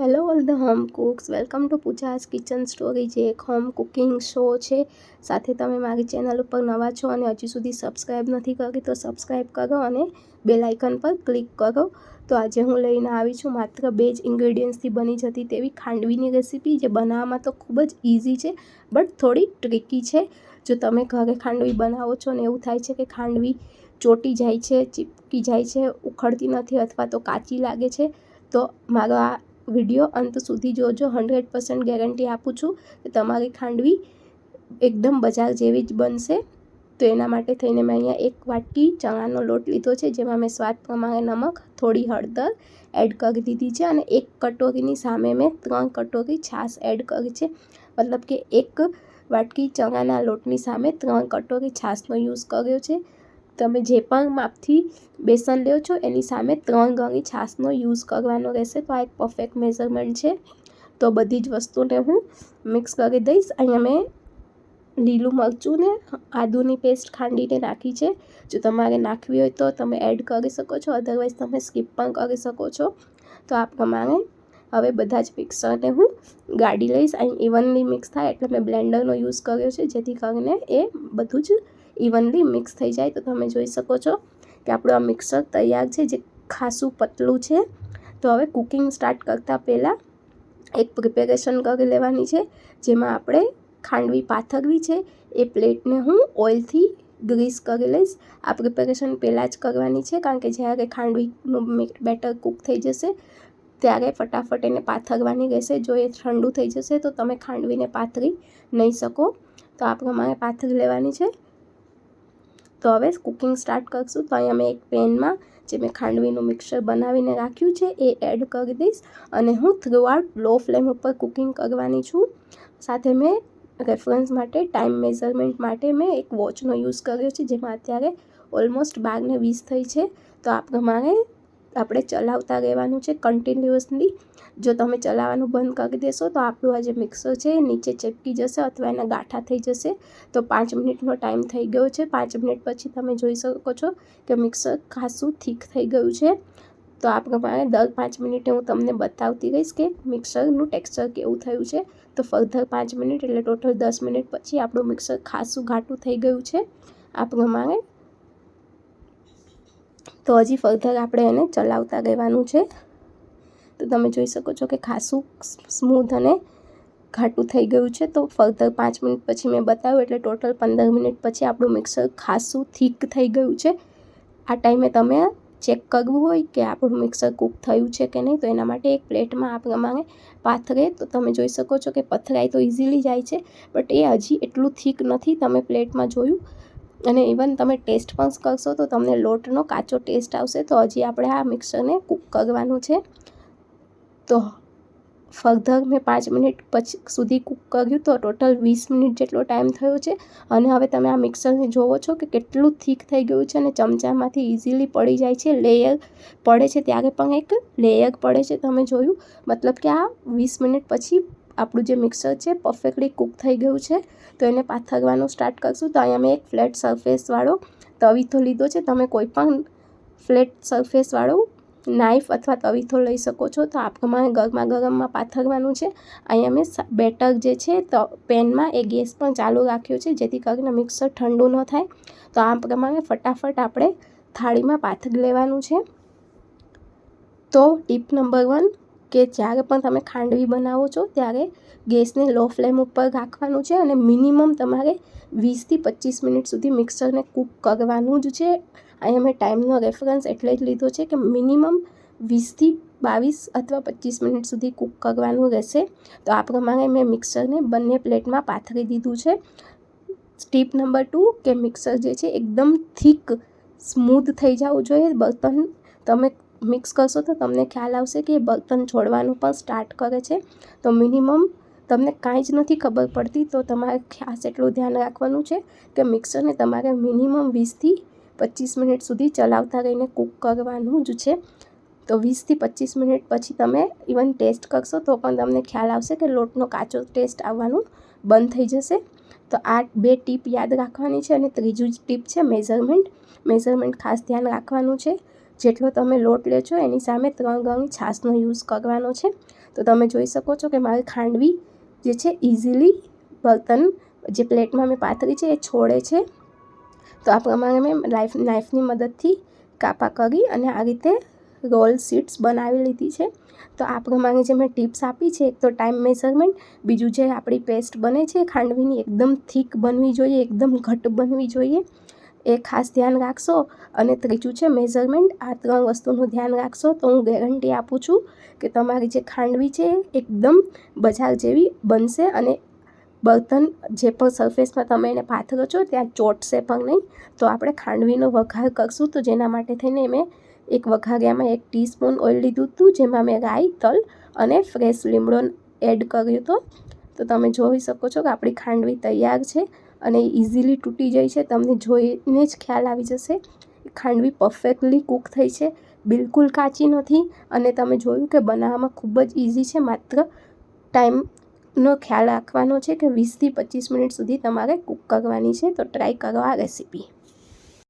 Hello all the home cooks welcome to Pooja's kitchen story જે એક home cooking show છે. સાથે તમે મારી ચેનલ ઉપર નવા છો અને હજી સુધી સબસ્ક્રાઈબ નથી કરી, તો સબસ્ક્રાઈબ કરો અને બેલ આઇકન પર ક્લિક કરો. તો આજે હું લઈને આવી છું માત્ર બે જ ઇન્ગ્રેડિયન્ટ્સથી બની જતી તેવી ખાંડવીની રેસીપી જે બનાવવામાં તો ખૂબ જ ઇઝી છે બટ થોડી ટ્રિકી છે. જો તમે ઘરે ખાંડવી બનાવો છો ને એવું થાય છે કે ખાંડવી ચોટી જાય છે, ચીપકી જાય છે, ઉખડતી નથી અથવા તો કાચી લાગે છે, તો મારો આ વીડિયો અંત સુધી જોજો. હંડ્રેડ પર્સન્ટ ગેરંટી આપું છું કે તમારી ખાંડવી એકદમ બજાર જેવી જ બનશે. તો એના માટે થઈને મેં અહીંયા એક વાટકી ચણાનો લોટ લીધો છે, જેમાં મેં સ્વાદ પ્રમાણે નમક, થોડી હળદર એડ કરી દીધી છે અને એક કટોરીની સામે મેં ત્રણ કટોરી છાશ એડ કરી છે. મતલબ કે એક વાટકી ચણાના લોટની સામે ત્રણ કટોરી છાશનો યુઝ કર્યો છે. તમે જે પણ માપથી બેસન લ્યો છો, એની સામે ત્રણ ગણી છાશનો યુઝ કરવાનો રહેશે. તો આ એક પરફેક્ટ મેઝરમેન્ટ છે. તો બધી જ વસ્તુને હું મિક્સ કરી દઈશ. અહીંયા મેં લીલું મરચું ને આદુની પેસ્ટ ખાંડીને નાખી છે. જો તમારે નાખવી હોય તો તમે એડ કરી શકો છો. અધરવાઇઝ તમે સ્કીપ પણ કરી શકો છો. તો આ પ્રમાણે હવે બધા જ મિક્સરને હું ગાડી લઈશ. અહીં ઇવનલી મિક્સ થાય એટલે મેં બ્લેન્ડરનો યુઝ કર્યો છે, જેથી કરીને એ બધું જ ઇવનલી મિક્સ થઈ જાય, તો તમે જોઈ શકો છો કે આપણું આ મિક્સર તૈયાર છે, જે ખાસું પતલું છે. તો હવે કુકિંગ સ્ટાર્ટ કરતાં પહેલાં એક પ્રિપેરેશન કરી લેવાની છે, જેમાં આપણે ખાંડવી પાથરવી છે. એ પ્લેટને હું ઓઇલથી ગ્રીસ કરી લઈશ. આ પ્રિપેરેશન પહેલાં જ કરવાની છે, કારણ કે જ્યારે ખાંડવીનું બેટર કૂક થઈ જશે, ત્યારે ફટાફટ એને પાથરવાની રહેશે. જો એ ઠંડુ થઈ જશે, તો તમે ખાંડવીને પાથરી નહીં શકો. તો આ પ્રમાણે પાથરી લેવાની છે. તો હવે કુકિંગ સ્ટાર્ટ કરશું. તો અહીંયા મેં એક પેનમાં જે મેં ખાંડવીનું મિક્સર બનાવીને રાખ્યું છે, એ એડ કરી દઈશ. અને હું થ્રુ આઉટ લો ફ્લેમ ઉપર કુકિંગ કરવાની છું. સાથે મેં રેફરન્સ માટે ટાઈમ મેઝરમેન્ટ માટે મેં એક વોચનો યુઝ કર્યો છે, જેમાં અત્યારે ઓલમોસ્ટ બારને વીસ થઈ છે. તો આ પ્રમાણે આપણે ચલાવતા રહેવાનું છે કન્ટિન્યુઅસલી જો તમે ચલાવવાનું બંધ કરી દેશો, તો આપણું આ જે મિક્સર છે નીચે ચેપકી જશે અથવા એના ગાંઠા થઈ જશે. તો પાંચ મિનિટનો ટાઈમ થઈ ગયો છે. પાંચ મિનિટ પછી તમે જોઈ શકો છો કે મિક્સર ખાસું થીક થઈ ગયું છે. તો આ પ્રમાણે દર પાંચ મિનિટે હું તમને બતાવતી રહીશ કે મિક્સરનું ટેક્સચર કેવું થયું છે. તો ફર્ધર પાંચ મિનિટ એટલે ટોટલ દસ મિનિટ પછી આપણું મિક્સર ખાસું ઘાટું થઈ ગયું છે. આ પ્રમાણે તો હજી ફર્ધર આપણે એને ચલાવતા રહેવાનું છે. તો તમે જોઈ શકો છો કે ખાસું સ્મૂથ અને ઘાટું થઈ ગયું છે. તો ફર્ધર પાંચ મિનિટ પછી મેં બતાવ્યું એટલે ટોટલ પંદર મિનિટ પછી આપણું મિક્સર ખાસું થીક થઈ ગયું છે. આ ટાઈમે તમે ચેક કરવું હોય કે આપણું મિક્સર કૂક થયું છે કે નહીં, તો એના માટે એક પ્લેટમાં આ પ્રમાણે પાથરે. તો તમે જોઈ શકો છો કે પથરાઈ તો ઇઝીલી જાય છે, બટ એ હજી એટલું થીક નથી. તમે પ્લેટમાં જોયું અને ઇવન તમે ટેસ્ટ પણ કરશો તો તમને લોટનો કાચો ટેસ્ટ આવશે. તો હજી આપણે આ મિક્સરને કૂક કરવાનું છે. તો ફર્ધર મેં પાંચ મિનિટ પછી સુધી કૂક કર્યું તો ટોટલ વીસ મિનિટ જેટલો ટાઈમ થયો છે. અને હવે તમે આ મિક્સરને જોવો છો કે કેટલું થીક થઈ ગયું છે અને ચમચામાંથી ઇઝીલી પડી જાય છે. લેયર પડે છે. ત્યારે પણ એક લેયર પડે છે. તમે જોયું? મતલબ કે આ વીસ મિનિટ પછી આપણું જે મિક્સર છે પરફેક્ટલી કૂક થઈ ગયું છે. તો એને પાથરવાનું સ્ટાર્ટ કરશું. તો અહીંયા મેં એક ફ્લેટ સરફેસવાળો તવીથો લીધો છે. તમે કોઈ પણ ફ્લેટ સરફેસવાળો નાઇફ અથવા તવીથો લઈ શકો છો. તો આપણે ગરમા ગરમમાં પાથરવાનું છે. અહીંયા મેં બેટર જે છે, તો પેનમાં એ ગેસ પણ ચાલુ રાખ્યો છે, જેથી કરીને મિક્સર ઠંડુ ન થાય. તો આ પ્રમાણે ફટાફટ આપણે થાળીમાં પાથરી લેવાનું છે. તો ટીપ નંબર વન કે જ્યારે પણ તમે ખાંડવી બનાવો છો, ત્યારે ગેસને લો ફ્લેમ ઉપર રાખવાનું છે અને મિનિમમ તમારે વીસથી પચીસ મિનિટ સુધી મિક્સરને કૂક કરવાનું જ છે. અહીંયા મેં ટાઈમનો રેફરન્સ એટલે જ લીધો છે કે મિનિમમ વીસથી બાવીસ અથવા પચીસ મિનિટ સુધી કૂક કરવાનું રહેશે. તો આ પ્રમાણે મેં મિક્સરને બંને પ્લેટમાં પાથરી દીધું છે. સ્ટીપ નંબર ટુ, કે મિક્સર જે છે, એકદમ થીક, સ્મૂધ થઈ જવું જોઈએ. બર્તન તમે મિક્સ કરશો તો તમને ખ્યાલ આવશે કે બર્તન છોડવાનું પણ સ્ટાર્ટ કરે છે. તો મિનિમમ તમને કાંઈ જ નથી ખબર પડતી, તો તમારે ખાસ એટલું ધ્યાન રાખવાનું છે કે મિક્સરને તમારે મિનિમમ વીસથી પચીસ મિનિટ સુધી ચલાવતા રહીને કૂક કરવાનું જ છે. તો વીસથી પચીસ મિનિટ પછી તમે ઇવન ટેસ્ટ કરશો તો પણ તમને ખ્યાલ આવશે કે લોટનો કાચો ટેસ્ટ આવવાનું બંધ થઈ જશે. તો આ બે ટીપ યાદ રાખવાની છે અને ત્રીજું જ ટીપ છે મેઝરમેન્ટ. મેઝરમેન્ટ ખાસ ધ્યાન રાખવાનું છે. જેટલો તમે લોટ લેશો એની સામે ત્રણ ગણી છાશનો યુઝ કરવાનો છે. તો તમે જોઈ શકો છો કે મારી ખાંડવી જે છે ઇઝીલી બર્તન જે પ્લેટમાં મેં પાથરી છે એ છોડે છે. તો આ પ્રમાણે મેં લાઈફ નાઇફની મદદથી કાપા કરી અને આ રીતે રોલ સીટ્સ બનાવી લીધી છે. તો આ પ્રમાણે જે મેં ટિપ્સ આપી છે, એક તો ટાઈમ મેઝરમેન્ટ, બીજું જે આપણી પેસ્ટ બને છે ખાંડવીની એકદમ થીક બનવી જોઈએ, એકદમ ઘટ બનવી જોઈએ. એ ખાસ ધ્યાન રાખશો. અને ત્રીજું છે મેઝરમેન્ટ આ ત્રણ વસ્તુનું ધ્યાન રાખશો તો હું ગેરંટી આપું છું કે તમારી જે ખાંડવી છે એકદમ બજાર જેવી બનશે અને બર્તન જે પણ સરફેસમાં તમે એને પાથરો છો ત્યાં ચોટશે પણ નહીં. તો આપણે ખાંડવીનો વઘાર કરશું તો જેના માટે થઈને મેં એક વઘારિયામાં એક ટીસ્પૂન ઓઇલ લીધું હતું, જેમાં મેં રાઈ, તલ અને ફ્રેશ લીમડો એડ કર્યો હતો. તો તમે જોઈ શકો છો કે આપણી ખાંડવી તૈયાર છે. અને ઇઝીલી તૂટી જાય છે. તમને જોઈને જ ખ્યાલ આવી જશે. ખાંડવી પરફેક્ટલી કૂક થઈ છે. બિલકુલ કાચી નથી અને તમે જોયું કે બનાવવામાં ખૂબ જ ઇઝી છે. માત્ર ટાઈમનો ખ્યાલ રાખવાનો છે કે વીસથી પચીસ મિનિટ સુધી તમારે કૂક કરવાની છે. તો ટ્રાય કરો આ રેસીપી.